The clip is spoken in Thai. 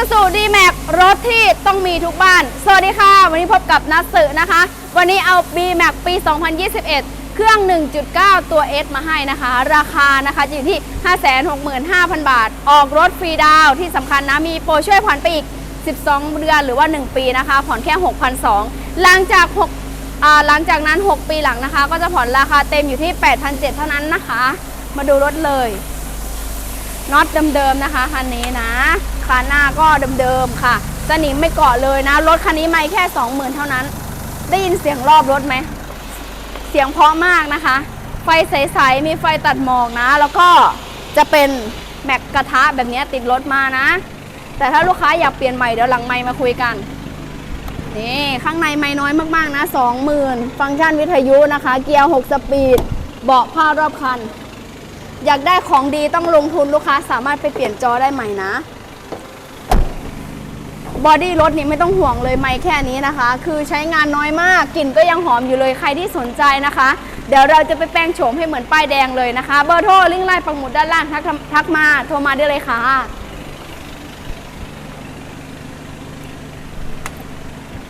ซูซูดีแม็กรถที่ต้องมีทุกบ้าน สวัสดีค่ะ วันนี้พบกับนัทสึนะคะ วันนี้เอา B Max ปี 2021 เครื่อง 1.9 ตัว S มาให้นะคะ ราคานะคะอยู่ที่ 565,000 บาท ออกรถฟรีดาวที่สำคัญนะ มีโปรช่วยผ่อนไปอีก 12 เดือนหรือว่า 1 ปีนะคะ ผ่อนแค่ 6,200 หลังจาก 6 หลังจากนั้น 6 ปีหลังนะคะ ก็จะผ่อนราคาเต็มอยู่ที่ 8,700 เท่านั้นนะคะ มาดูรถเลย น็อตเดิมๆนะคะคันนี้นะคันหน้าก็เดิมๆค่ะ สนิมไม่เกาะเลยนะ รถคันนี้ไม่แค่ 20,000 เท่านั้น ได้ยินเสียงรอบรถไหม เสียงเพราะมากนะคะ ไฟใสๆ มีไฟตัดหมอกนะ แล้วก็จะเป็นแม็กกระทะแบบนี้ติดรถมานะ แต่ถ้าลูกค้าอยากเปลี่ยนใหม่เดี๋ยวหลังไมค์มาคุยกันนี่ข้างในไม่น้อยมากๆนะ20,000 ฟังก์ชันวิทยุนะคะ เกียร์ 6 สปีด เบาะผ้ารอบคัน อยากได้ของดีต้องลงทุนลูกค้าสามารถไปเปลี่ยนจอได้ใหม่นะ บอดี้รถนี่ไม่ต้องห่วงเลยไม่แค่นี้นะคะ คือใช้งานน้อยมากกลิ่นก็ยังหอมอยู่เลยใครที่สนใจนะคะ เดี๋ยวเราจะไปแปลงโฉมให้เหมือนป้ายแดงเลยนะคะ เบอร์โทรลิงก์ไลน์ปังหมุดด้านล่างทักทักมาโทรมาได้เลยค่ะ